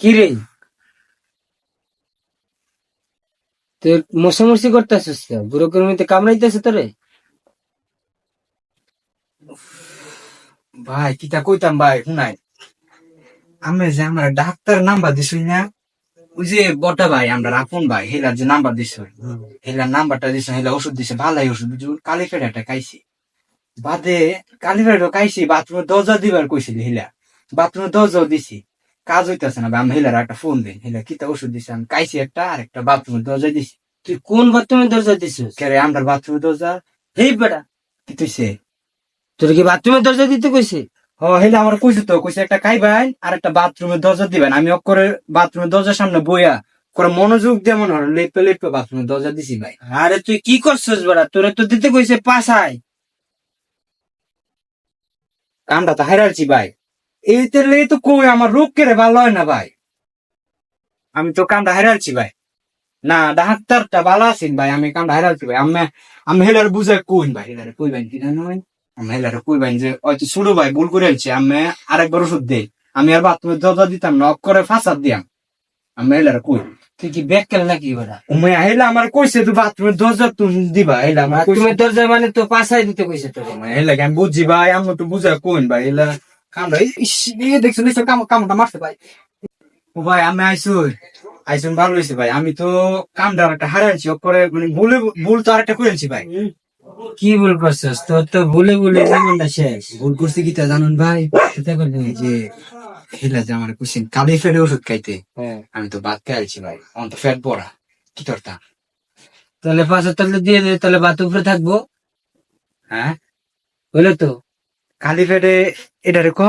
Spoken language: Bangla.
কিরে তুই মশামশি করতেছিস তো বুড়ো কর্মীতে কামড়াইতেছে তোরে? ভাই, কিতা কইতাম ভাই, শুনাই। আমি যে আমরা ডাক্তার নাম্বার দিছুই না ওই যে বটা ভাই আমরা আপন ভাই হেলার যে নাম্বার দিছ হেলার নাম্বারটা দিছ হেলা ওষুধ দিছে ভালাই ওষুধ। কালি ফেরাটা খাইছি। বাদে কালি ফেরাটা খাইছি বাথরুমে দরজা দিবার কইছিল হেলা। বাথরুমে দরজাও দিছি। কাজ হইতাছে না ভাই আমি হেলার একটা ফোন দিন হেলা কিতা ওষুধ দিছে? আমি খাইছি একটা আর একটা বাথরুমে দরজা দিছি। তুই কোন বাথরুমে দরজা দিছিস? কেরে আমরা বাথরুমে দরজা? হেই বেটা। কি তুইছে তোর কি বাথরুমে দরজা দিতে কইছে? ও হেলে আমার কইছে তো কইছে একটা খাইবেন আর একটা বাথরুমের দরজা দিবেন। আমি করে বাথরুমের দরজার সামনে বইয়া করে মনোযোগ দিয়ে মনে হয় লেপে লেপে বাথরুমের দরজা দিছি ভাই। আরে তুই কি করছিস বেটা তোরে তো দিতে কইছে পাশায়। কামটা তো হারাইছি ভাই। এইতে লেগে তো কই আমার রোগ কেড়ে ভালো হয় না ভাই। আমি তো কামটা হারাইছি ভাই। না ডাক্তারটা ভালো আছেন ভাই আমি কামটা হারাইছি ভাই। আমি আমি হেলার বুঝাই কইন ভাই হেলারে কইবেন কি জানো ভাই আমি হেলারে কইবেন যে হয়তো ছোট ভাই ভুল করে আনছি আমি আরেকবার ওষুধ দেই। আমি আর বাথরুমের দরজা দিতাম না অক করে ফাঁসাদ দিয়াম। আমি হেলারে কই? তুই কি ব্যাগ কেন নাকি বেটা উমে হেলা আমার কইছে তুই বাথরুমের দরজা তুমি দিবা হেলা আমার বাথরুমের দরজা মানে তো পাশায় দিতে কইছে তোরে। হেলা আমি বুঝছি ভাই আমি তো বুঝা কইন ভাই হেলা কামটা ইস এ দেখছ দেখছ কাম কামটা মারছে ভাই। ও ভাই আমি আইসুই আইসুন ভালো হয়েছে ভাই। আমি তো কামটা একটা হারাইছি করে মানে ভুলে ভুল তো আরেকটা করেছি ভাই। কি ভুল করছিস? তোর তো ভুলে ভুলে জীবনটা শেষ। ভুল করছি কি তা জানুন ভাই? সেটা এই যে হেলা যে আমার কুসিন। কালি ফেলে ওষুধ খাইতে। হ্যাঁ। আমি তো বাদ খাইছি ভাই। অন্ত ফ্যাট পড়া কি তোর করতাম তাহলে পাঁচ তাহলে দিয়ে দে তাহলে বাত উপরে থাকব। হ্যাঁ? হইল তো। কালি ফেটে এটারে ক?